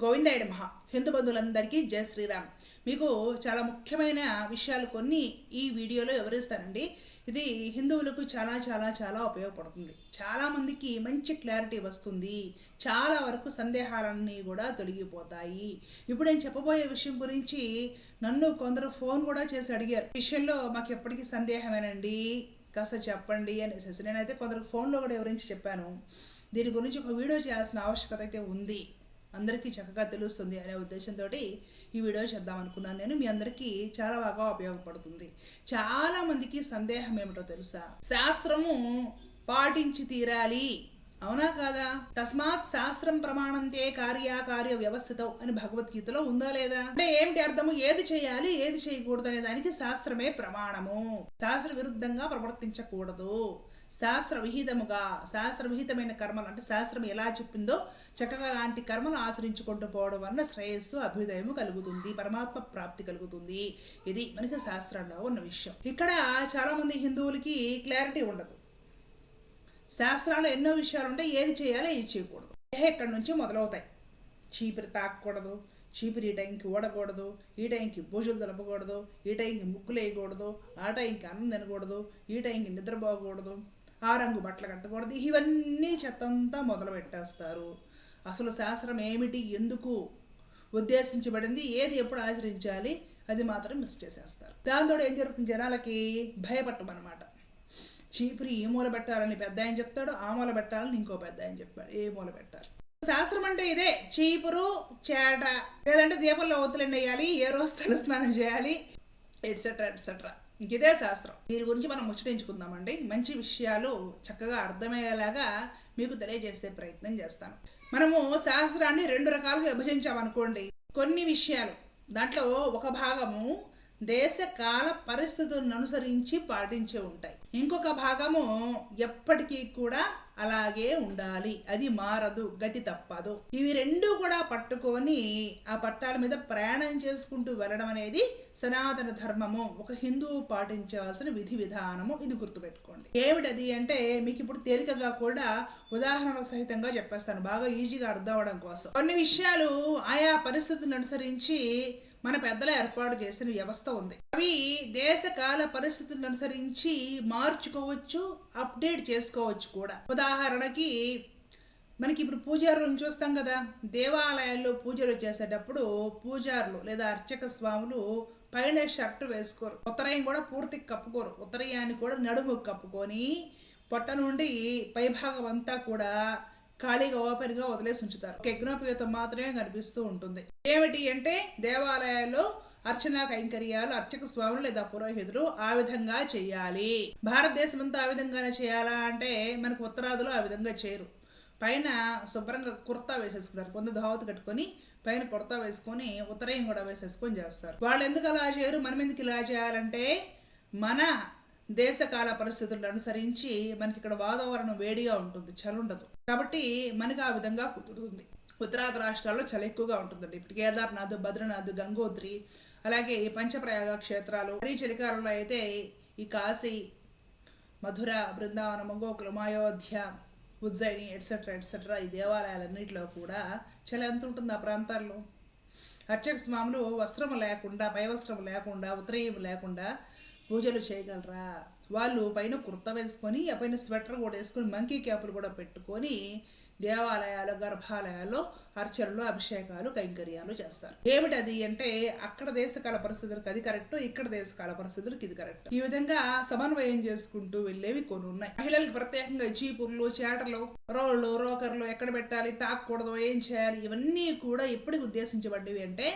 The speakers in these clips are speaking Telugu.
గోవిందాయుడు మహా. హిందూ బంధువులందరికీ జయ శ్రీరామ్. మీకు చాలా ముఖ్యమైన విషయాలు కొన్ని ఈ వీడియోలో వివరిస్తానండి. ఇది హిందువులకు చాలా చాలా చాలా ఉపయోగపడుతుంది. చాలామందికి మంచి క్లారిటీ వస్తుంది. చాలా వరకు సందేహాలన్నీ కూడా తొలగిపోతాయి. ఇప్పుడు నేను చెప్పబోయే విషయం గురించి నన్ను కొందరు ఫోన్ కూడా చేసి అడిగారు. విషయంలో మాకు ఎప్పటికీ సందేహమేనండి. కాస్త చెప్పండి అనేసి నేనైతే కొందరు ఫోన్లో కూడా వివరించి చెప్పాను. దీని గురించి ఒక వీడియో చేయాల్సిన ఆవశ్యకత అయితే ఉంది. అందరికీ చక్కగా తెలుస్తుంది అనే ఉద్దేశంతో ఈ వీడియో చేద్దాం అనుకున్నాను నేను. మీ అందరికీ చాలా బాగా ఉపయోగపడుతుంది. చాలా మందికి సందేహం ఏమిటో తెలుసా? శాస్త్రము పాటించి తీరాలి. అవునా కాదా? తస్మాత్ శాస్త్రం ప్రమాణంతే కార్యకార్య వ్యవస్థతో అని భగవద్గీతలో ఉందా లేదా? అంటే ఏమిటి అర్థము? ఏది చేయాలి? ఏది చేయకూడదు అనే దానికి శాస్త్రమే ప్రమాణము. శాస్త్ర విరుద్ధంగా ప్రవర్తించకూడదు. శాస్త్ర విహితముగా శాస్త్ర విహితమైన కర్మలు అంటే శాస్త్రం ఎలా చెప్పిందో చక్కగా లాంటి కర్మలు ఆచరించుకుంటూ పోవడం వలన శ్రేయస్సు అభ్యుదయము కలుగుతుంది పరమాత్మ ప్రాప్తి కలుగుతుంది. ఇది మనకి శాస్త్రంలో ఉన్న విషయం. ఇక్కడ చాలామంది హిందువులకి క్లారిటీ ఉండదు. శాస్త్రాలు ఎన్నో విషయాలు ఉంటాయి ఏది చేయాలో ఏది చేయకూడదు. ఏ ఎక్కడి నుంచి మొదలవుతాయి? చీపిరి తాకూడదు చీపిరి ఈ టైంకి ఓడకూడదు ఈ టైంకి భూజులు తలపకూడదు ఈ టైంకి ముక్కులు వేయకూడదు ఆ టైంకి అన్నం తినకూడదు ఈ టైంకి నిద్రపోకూడదు ఆ రంగు బట్టలు కట్టకూడదు ఇవన్నీ చెత్తంతా మొదలు పెట్టేస్తారు అసలు శాస్త్రం ఏమిటి? ఎందుకు ఉద్దేశించబడింది? ఏది ఎప్పుడు ఆచరించాలి? అది మాత్రం మిస్ చేసేస్తారు. దాంతో ఏం జరుగుతుంది? జనాలకి భయపట్టమన్నమాట చీపురి ఈ మూల పెట్టాలని పెద్ద ఆయన చెప్తాడు ఆ మూల పెట్టాలని ఇంకో పెద్ద ఆయన చెప్పాడు. ఏ మూల పెట్టాలి? శాస్త్రం అంటే ఇదే. చీపురు చేట లేదంటే దీపంలో ఒత్తులు వేయాలి ఏ రోజు తలస్నానం చేయాలి ఎట్సెట్రా ఎట్సెట్రా ఇదే శాస్త్రం. దీని గురించి మనం ముచ్చటించుకుందామండి. మంచి విషయాలు చక్కగా అర్థమయ్యేలాగా మీకు తెలియజేసే ప్రయత్నం చేస్తాను. మనము శాస్త్రాన్ని రెండు రకాలుగా విభజించామనుకోండి కొన్ని విషయాలు. దాంట్లో ఒక భాగము దేశ కాల పరిస్థితులను అనుసరించి పాటించే ఉంటాయి. ఇంకొక భాగము ఎప్పటికీ కూడా అలాగే ఉండాలి. అది మారదు గతి తప్పదు. ఇవి రెండు కూడా పట్టుకొని ఆ పట్టాల మీద ప్రయాణం చేసుకుంటూ వెళ్ళడం అనేది సనాతన ధర్మము. ఒక హిందువు పాటించాల్సిన విధి విధానము ఇది గుర్తుపెట్టుకోండి. ఏమిటది అంటే మీకు ఇప్పుడు తేలికగా కూడా ఉదాహరణల సహితంగా చెప్పేస్తాను. బాగా ఈజీగా అర్థం అవడం కోసం. కొన్ని విషయాలు ఆయా పరిస్థితులను అనుసరించి మన పెద్దలు ఏర్పాటు చేసిన వ్యవస్థ ఉంది. అవి దేశకాల పరిస్థితులను అనుసరించి మార్చుకోవచ్చు అప్డేట్ చేసుకోవచ్చు కూడా. ఉదాహరణకి మనకి ఇప్పుడు పూజారులను చూస్తాం కదా. దేవాలయాల్లో పూజలు చేసేటప్పుడు పూజారులు లేదా అర్చక స్వాములు పైన షర్ట్ వేసుకోరు. ఉత్తరయం కూడా పూర్తి కప్పుకోరు. ఉత్తరయాన్ని కూడా నడుము కప్పుకొని పొట్ట నుండి పైభాగం అంతా కూడా ఖాళీగా ఓపెన్గా వదిలేసి ఉంచుతారు. ఒక మాత్రమే కనిపిస్తూ ఉంటుంది. ఏమిటి అంటే దేవాలయాల్లో అర్చనా కైంకర్యాలు అర్చక స్వాములు లేదా పురోహితులు ఆ విధంగా చేయాలి. భారతదేశం అంతా ఆ విధంగానే చేయాలా అంటే మనకు ఉత్తరాదిలో ఆ విధంగా చేయరు. పైన శుభ్రంగా కుర్తా వేసేసుకుంటారు. కొంత ధావతి కట్టుకొని పైన కుర్తా వేసుకొని ఉత్తరయం కూడా వేసేసుకొని చేస్తారు. వాళ్ళు ఎందుకు అలా చేయరు? మనం ఎందుకు ఇలా చేయాలంటే మన దేశకాల పరిస్థితులను అనుసరించి మనకి ఇక్కడ వాతావరణం వేడిగా ఉంటుంది చలి ఉండదు కాబట్టి మనకి ఆ విధంగా కుదురుతుంది. ఉత్తరాది రాష్ట్రాల్లో చలి ఎక్కువగా ఉంటుందండి. ఇప్పుడు కేదార్నాథ్ బద్రీనాథ్ గంగోత్రి అలాగే ఈ పంచప్రయాగ క్షేత్రాలు మరీ చలికాలంలో అయితే ఈ కాశీ మధుర బృందావనం గోకులం అయోధ్య ఉజ్జయిని ఎట్సెట్రా ఎట్సెట్రా ఈ దేవాలయాలన్నింటిలో కూడా చలి ఎంత ఉంటుంది ఆ ప్రాంతాల్లో. అర్చక స్వాములు వస్త్రం లేకుండా పై వస్త్రం లేకుండా ఉత్తరీయం లేకుండా పూజలు చేయగలరా? వాళ్ళు పైన కుర్త వేసుకొని పైన స్వెటర్ కూడా వేసుకొని మంకీ క్యాపులు కూడా పెట్టుకొని దేవాలయాలు గర్భాలయాల్లో అర్చనలు అభిషేకాలు కైంకర్యాలు చేస్తారు. ఏమిటది అంటే అక్కడ దేశకాల పరిస్థితులకు అది కరెక్ట్ ఇక్కడ దేశకాల పరిస్థితులకు ఇది కరెక్ట్. ఈ విధంగా సమన్వయం చేసుకుంటూ వెళ్ళేవి కొన్ని ఉన్నాయి. మహిళలకు ప్రత్యేకంగా చీపుర్లు చేటలు రోళ్ళు రోకర్లు ఎక్కడ పెట్టాలి తాకూడదు ఏం చేయాలి ఇవన్నీ కూడా ఎప్పుడు ఉద్దేశించబడ్డవి అంటే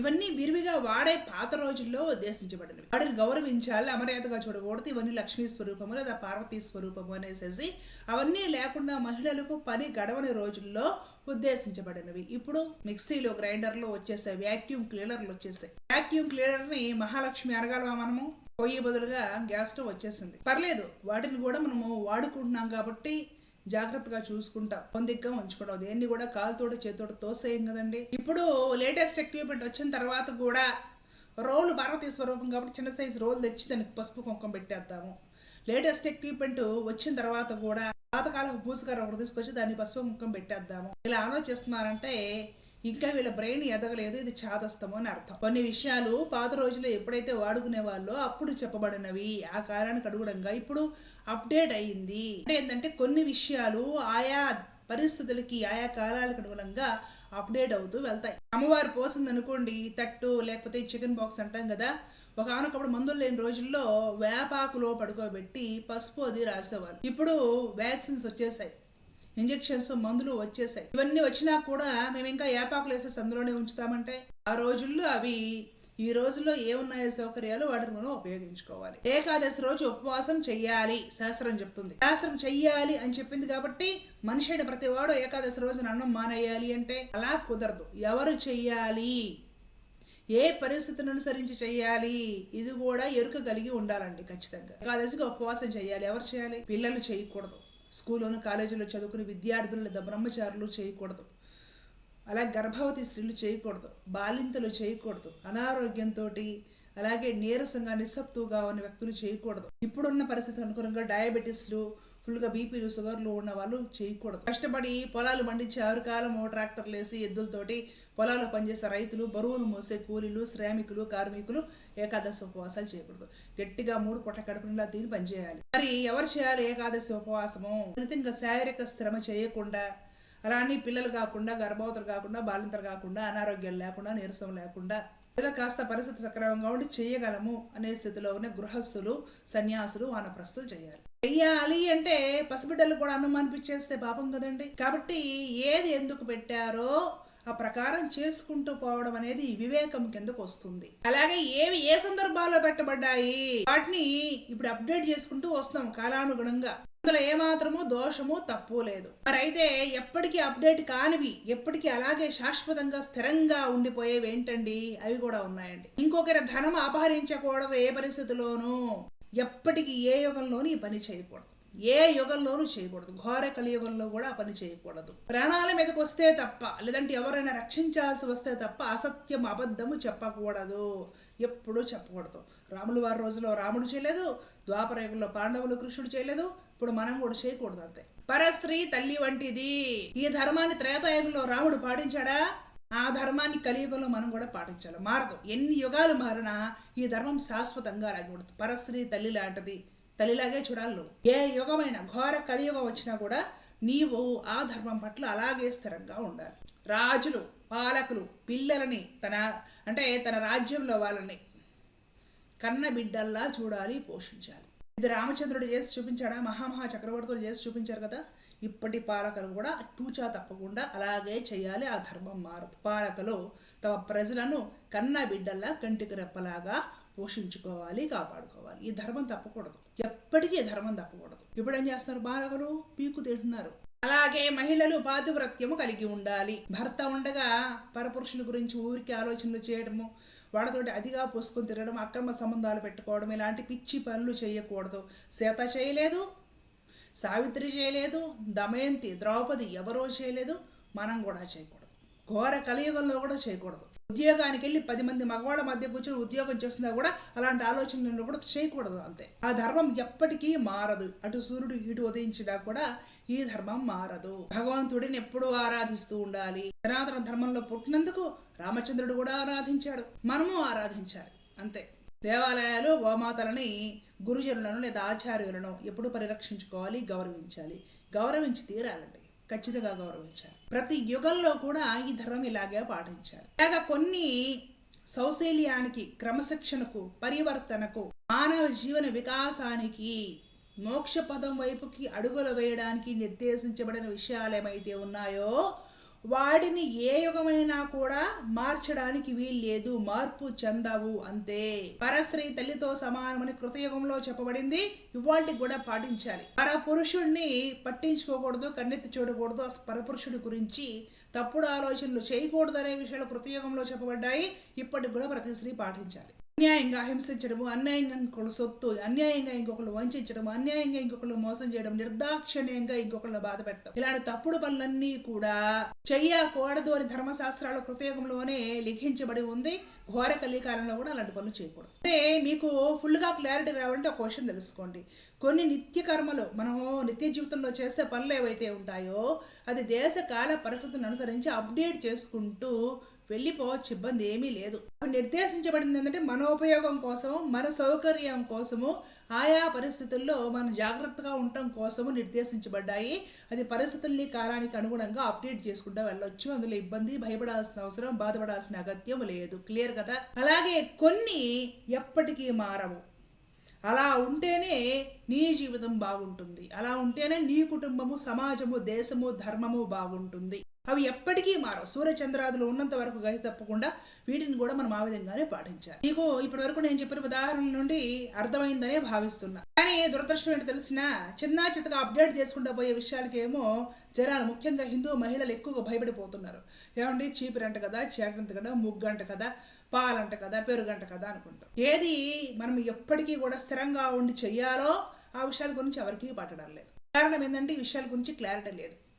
ఇవన్నీ విరివిగా వాడే పాత రోజుల్లో ఉద్దేశించబడినవి. వాటిని గౌరవించాలి అమర్యాదగా చూడకూడదు ఇవన్నీ లక్ష్మీ స్వరూపము లేదా పార్వతీ స్వరూపము అనేసి అవన్నీ లేకుండా మహిళలకు పని గడవని రోజుల్లో ఉద్దేశించబడినవి. ఇప్పుడు మిక్సీలు గ్రైండర్లు వచ్చేసాయి వ్యాక్యూమ్ క్లీనర్లు వచ్చేసాయి. వ్యాక్యూమ్ క్లీనర్ని మహాలక్ష్మి అనగలవా మనము. పొయ్యి బదులుగా గ్యాస్ స్టవ్ వచ్చేసింది. పర్లేదు వాటిని కూడా మనము వాడుకుంటున్నాం కాబట్టి జాగ్రత్తగా చూసుకుంటా. పొందిగ్గా ఉంచుకోవడం దేన్ని కూడా కాలుతోడు చేతోటి తోసేయం కదండి. ఇప్పుడు లేటెస్ట్ ఎక్విప్మెంట్ వచ్చిన తర్వాత కూడా రోలు పార్వతీ స్వరూపం కాబట్టి చిన్న సైజు రోలు తెచ్చి దానికి పసుపు కుంకం పెట్టేద్దాము. లేటెస్ట్ ఎక్విప్మెంట్ వచ్చిన తర్వాత కూడా పాతకాలపు పూసకర ఒకటి తీసుకొచ్చి దాన్ని పసుపు ముఖం పెట్టేద్దాము. ఇలా ఆలోచిస్తున్నారంటే ఇంకా వీళ్ళ బ్రెయిన్ ఎదగలేదు ఇది చాదస్తము అని అర్థం. కొన్ని విషయాలు పాత రోజుల్లో ఎప్పుడైతే వాడుకునే వాళ్ళో అప్పుడు చెప్పబడినవి. ఆ కాలానికి అనుగుణంగా ఇప్పుడు అప్డేట్ అయ్యింది అంటే ఏంటంటే కొన్ని విషయాలు ఆయా పరిస్థితులకి ఆయా కాలాలకు అనుగుణంగా అప్డేట్ అవుతూ వెళ్తాయి. అమ్మవారు పోసింది అనుకోండి తట్టు లేకపోతే చికెన్ బాక్స్ అంటాం కదా ఒక ఆనకప్పుడు మందులు లేని రోజుల్లో వేపాకులో పడుకోబెట్టి పసుపు అది రాసేవాళ్ళు ఇప్పుడు వ్యాక్సిన్స్ వచ్చేసాయి. ఇంజెక్షన్స్ మందులు వచ్చేసాయి. ఇవన్నీ వచ్చినా కూడా మేము ఇంకా ఏపాకులు వేసేసి అందులోనే ఉంచుతామంటే ఆ రోజుల్లో అవి ఈ రోజుల్లో ఏమున్నాయో సౌకర్యాలు వాటిని మనం ఉపయోగించుకోవాలి. ఏకాదశి రోజు ఉపవాసం చెయ్యాలి శాస్త్రం చెప్తుంది. శాస్త్రం చెయ్యాలి అని చెప్పింది కాబట్టి మనిషి అయిన ప్రతి వాడు ఏకాదశి రోజున అన్నం మానేయాలి అంటే అలా కుదరదు. ఎవరు చెయ్యాలి? ఏ పరిస్థితిని అనుసరించి చేయాలి? ఇది కూడా ఎరుక కలిగి ఉండాలండి ఖచ్చితంగా. ఏకాదశికి ఉపవాసం చేయాలి. ఎవరు చేయాలి? పిల్లలు చేయకూడదు. స్కూల్లోను కాలేజీలో చదువుకునే విద్యార్థులు లేదా బ్రహ్మచారులు చేయకూడదు. అలాగే గర్భవతి స్త్రీలు చేయకూడదు. బాలింతలు చేయకూడదు. అనారోగ్యంతో అలాగే నీరసంగా నిస్సత్తుగా ఉన్న వ్యక్తులు చేయకూడదు. ఇప్పుడున్న పరిస్థితి అనుగుణంగా డయాబెటీస్లు ఫుల్గా బీపీలు షుగర్లు ఉన్న వాళ్ళు చేయకూడదు. కష్టపడి పొలాలు పండించారు కాలము ట్రాక్టర్లు వేసి ఎద్దులతోటి పొలాలు పనిచేసే రైతులు బరువులు మోసే కూలీలు శ్రామికులు కార్మికులు ఏకాదశి ఉపవాసాలు చేయకూడదు. గట్టిగా మూడు పొట్ట కడుపునిలా దీన్ని పనిచేయాలి మరి ఎవరు చేయాలి ఏకాదశి ఉపవాసము? ఇంకా శారీరక శ్రమ చేయకుండా అలా అని పిల్లలు కాకుండా గర్భవతులు కాకుండా బాలింతలు కాకుండా అనారోగ్యాలు లేకుండా నీరసం లేకుండా లేదా కాస్త పరిస్థితి సక్రమంగా ఉండి చేయగలము అనే స్థితిలో ఉన్న గృహస్థులు సన్యాసులు వానప్రస్తులు చేయాలి. చెయ్యాలి అంటే పసిబిడ్డలు కూడా అనుమానిపించేస్తే పాపం కదండి. కాబట్టి ఏది ఎందుకు పెట్టారో ఆ ప్రకారం చేసుకుంటూ పోవడం అనేది వివేకం కిందకు వస్తుంది. అలాగే ఏవి ఏ సందర్భాల్లో పెట్టబడ్డాయి వాటిని ఇప్పుడు అప్డేట్ చేసుకుంటూ వస్తాం కాలానుగుణంగా. అందులో ఏమాత్రము దోషము తప్పు లేదు. మరి అయితే ఎప్పటికీ అప్డేట్ కానివి ఎప్పటికీ అలాగే శాశ్వతంగా స్థిరంగా ఉండిపోయేవి ఏంటండి? అవి కూడా ఉన్నాయండి. ఇంకొకరి ధనం అపహరించకూడదు ఏ పరిస్థితిలోనూ. ఎప్పటికీ ఏ యుగంలోనూ ఈ పని చేయకూడదు. ఏ యుగంలోనూ చేయకూడదు. ఘోర కలియుగంలో కూడా ఆ పని చేయకూడదు. ప్రాణాల మీదకి వస్తే తప్ప లేదంటే ఎవరైనా రక్షించాల్సి వస్తే తప్ప అసత్యం అబద్ధము చెప్పకూడదు. ఎప్పుడూ చెప్పకూడదు. రాములు వారి రోజులో రాముడు చేయలేదు ద్వాపరయుగంలో పాండవులు కృష్ణుడు చేయలేదు ఇప్పుడు మనం కూడా చేయకూడదు అంతే. పరస్త్రీ తల్లి వంటిది. ఈ ధర్మాన్ని త్రేతాయుగంలో రాముడు పాటించాడా? ఆ ధర్మాన్ని కలియుగంలో మనం కూడా పాటించాలి. మారదు. ఎన్ని యుగాలు మారినా ఈ ధర్మం శాశ్వతంగా రాకూడదు పరస్త్రీ తల్లి లాంటిది. తల్లిలాగే చూడాలి నువ్వు. ఏ యుగమైన ఘోర కలియుగం వచ్చినా కూడా నీవు ఆ ధర్మం పట్ల అలాగే స్థిరంగా ఉండాలి. రాజులు పాలకులు పిల్లలని తన అంటే తన రాజ్యంలో వాళ్ళని కన్న బిడ్డల్లా చూడాలి పోషించాలి. ఇది రామచంద్రుడు చేసి చూపించాడా? మహామహా చక్రవర్తులు చేసి చూపించారు కదా? ఇప్పటి పాలకులు కూడా తూచా తప్పకుండా అలాగే చేయాలి. ఆ ధర్మం మారదు. పాలకులు తమ ప్రజలను కన్న బిడ్డల్లా కంటికి రెప్పలాగా పోషించుకోవాలి కాపాడుకోవాలి. ఈ ధర్మం తప్పకూడదు. ఎప్పటికీ ధర్మం తప్పకూడదు. ఇప్పుడు ఏం చేస్తున్నారు బాలకులు పీకు తింటున్నారు. అలాగే మహిళలు పాతివ్రత్యము కలిగి ఉండాలి. భర్త ఉండగా పరపురుషుల గురించి ఊరికి ఆలోచనలు చేయడము వాళ్ళతోటి అతిగా పోసుకొని తిరగడం అక్రమ సంబంధాలు పెట్టుకోవడం ఇలాంటి పిచ్చి పనులు చేయకూడదు. సీత చేయలేదు సావిత్రి చేయలేదు దమయంతి ద్రౌపది ఎవరో చేయలేదు మనం కూడా చేయకూడదు. ఘోర కలియుగంలో కూడా చేయకూడదు. ఉద్యోగానికి వెళ్ళి పది మంది మగవాళ్ళ మధ్య కూర్చొని ఉద్యోగం చేస్తున్నా కూడా అలాంటి ఆలోచనలు కూడా చేయకూడదు అంతే. ఆ ధర్మం ఎప్పటికీ మారదు. అటు సూర్యుడు ఇటు ఉదయించినా కూడా ఈ ధర్మం మారదు. భగవంతుడిని ఎప్పుడూ ఆరాధిస్తూ ఉండాలి. సనాతన ధర్మంలో పుట్టినందుకు రామచంద్రుడు కూడా ఆరాధించాడు. మనము ఆరాధించాలి. అంతే. దేవాలయాలు గోమాతలని గురుజనులను లేదా ఆచార్యులను ఎప్పుడు పరిరక్షించుకోవాలి గౌరవించాలి. గౌరవించి తీరాలండి. ఖచ్చితంగా గౌరవించాలి. ప్రతి యుగంలో కూడా ఈ ధర్మం ఇలాగే పాటించాలి. లేదా కొన్ని సౌశల్యానికి క్రమశిక్షణకు పరివర్తనకు మానవ జీవన వికాసానికి మోక్ష పదం వైపుకి అడుగులు వేయడానికి నిర్దేశించబడిన విషయాలు ఏమైతే ఉన్నాయో వాడిని ఏ యుగమైనా కూడా మార్చడానికి వీల్లేదు. మార్పు చెందవు అంతే. పరశ్రీ తల్లితో సమానమని కృతయుగంలో చెప్పబడింది. ఇవాళకి కూడా పాటించాలి. పరపురుషుణ్ణి పట్టించుకోకూడదు కన్నెత్తి చూడకూడదు. పరపురుషుడి గురించి తప్పుడు ఆలోచనలు చేయకూడదు అనే విషయాలు కృతయుగంలో చెప్పబడ్డాయి. ఇప్పటికి కూడా ప్రతి స్త్రీ పాటించాలి. అన్యాయంగా హింసించడము అన్యాయంగా ఇంకొకరు సొత్తు అన్యాయంగా ఇంకొకరు వంచడం అన్యాయంగా ఇంకొకరు మోసం చేయడం నిర్దాక్షిణ్యంగా ఇంకొకరు బాధ పెట్టడం. ఇలాంటి తప్పుడు పనులన్నీ కూడా చెయ్యకూడదు అని ధర్మశాస్త్రాల కృతయుగంలోనే లిఖించబడి ఉంది. ఘోర కలికాలంలో కూడా అలాంటి పనులు చేయకూడదు. అంటే మీకు ఫుల్గా క్లారిటీ రావాలంటే ఒక క్వశ్చన్ తెలుసుకోండి. కొన్ని నిత్య కర్మలు మనము నిత్య జీవితంలో చేసే పనులు ఏవైతే ఉంటాయో అది దేశ కాల పరిస్థితులను అనుసరించి అప్డేట్ చేసుకుంటూ వెళ్ళిపోవచ్చు ఇబ్బంది ఏమీ లేదు. నిర్దేశించబడింది ఏంటంటే మన ఉపయోగం కోసం మన సౌకర్యం కోసము ఆయా పరిస్థితుల్లో మనం జాగ్రత్తగా ఉండటం కోసము నిర్దేశించబడ్డాయి. అది పరిస్థితుల్ని కాలానికి అనుగుణంగా అప్డేట్ చేసుకుంటూ వెళ్ళొచ్చు. అందులో ఇబ్బంది భయపడాల్సిన అవసరం బాధపడాల్సిన అగత్యం లేదు. క్లియర్ కదా? అలాగే కొన్ని ఎప్పటికీ మారవు. అలా ఉంటేనే నీ జీవితం బాగుంటుంది. అలా ఉంటేనే నీ కుటుంబము సమాజము దేశము ధర్మము బాగుంటుంది. అవి ఎప్పటికీ మారవు. సూర్యచంద్రాదులు ఉన్నంత వరకు గతి తప్పకుండా వీటిని కూడా మనం ఆ విధంగానే పాటించాలి. నీకు ఇప్పటి వరకు నేను చెప్పిన ఉదాహరణ నుండి అర్థమైందనే భావిస్తున్నా. కానీ దురదృష్టం ఏంటో తెలిసిన చిన్న చిత్తగా అప్డేట్ చేసుకుంటూ పోయే విషయాలకేమో జనాలు ముఖ్యంగా హిందూ మహిళలు ఎక్కువగా భయపడిపోతున్నారు. ఏమండి? చీపిరంట కదా చేకంట కదా ముగ్గంట కదా పాలంట కదా పెరుగంట కదా అనుకుంటాం. ఏది మనం ఎప్పటికీ కూడా స్థిరంగా ఉండి చెయ్యాలో ఆ విషయాల గురించి ఎవరికీ పట్టడం లేదు. కారణం ఏంటంటే ఈ విషయాల గురించి క్లారిటీ లేదు.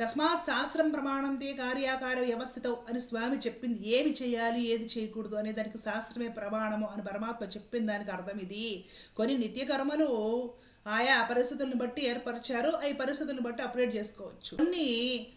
తస్మాత్ శాస్త్రం ప్రమాణంతే కార్యాకార వ్యవస్థితం అని స్వామి చెప్పింది. ఏమి చేయాలి? ఏది చేయకూడదు? అనే దానికి శాస్త్రమే ప్రమాణము అని పరమాత్మ చెప్పిన దానికి అర్థం ఇది. కొన్ని నిత్య కర్మలు ఆయా పరిస్థితులను బట్టి ఏర్పరిచారు. అవి పరిస్థితులను బట్టి అప్డేట్ చేసుకోవచ్చు. కొన్ని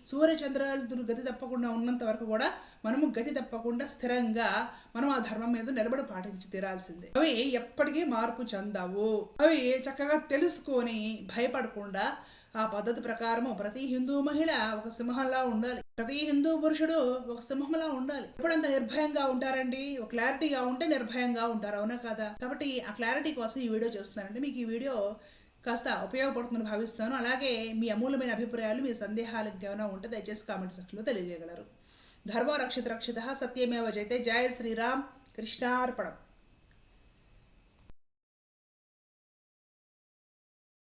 సూర్యచంద్రాలు గతి తప్పకుండా ఉన్నంత వరకు కూడా మనము గతి తప్పకుండా స్థిరంగా మనం ఆ ధర్మం మీద నిలబడి పాటించి తీరాల్సిందే. అవి ఎప్పటికీ మార్పు చెందవు. అవి చక్కగా తెలుసుకొని భయపడకుండా ఆ పద్ధతి ప్రకారము ప్రతి హిందూ మహిళ ఒక సింహంలా ఉండాలి. ప్రతి హిందూ పురుషుడు ఒక సింహంలా ఉండాలి. ఎప్పుడంత నిర్భయంగా ఉంటారండి? ఒక క్లారిటీగా ఉంటే నిర్భయంగా ఉంటారు అవునా కదా? కాబట్టి ఆ క్లారిటీ కోసం ఈ వీడియో చేస్తున్నానండి. మీకు ఈ వీడియో కాస్త ఉపయోగపడుతుందని భావిస్తాను అలాగే మీ అమూల్యమైన అభిప్రాయాలు మీ సందేహాలు ఏమైనా ఉంటే దయచేసి కామెంట్ సెక్షన్లో తెలియజేయగలరు. ధర్మ రక్షిత రక్షిత సత్యమేవ జయతే. జయ శ్రీరామ్. కృష్ణార్పణం.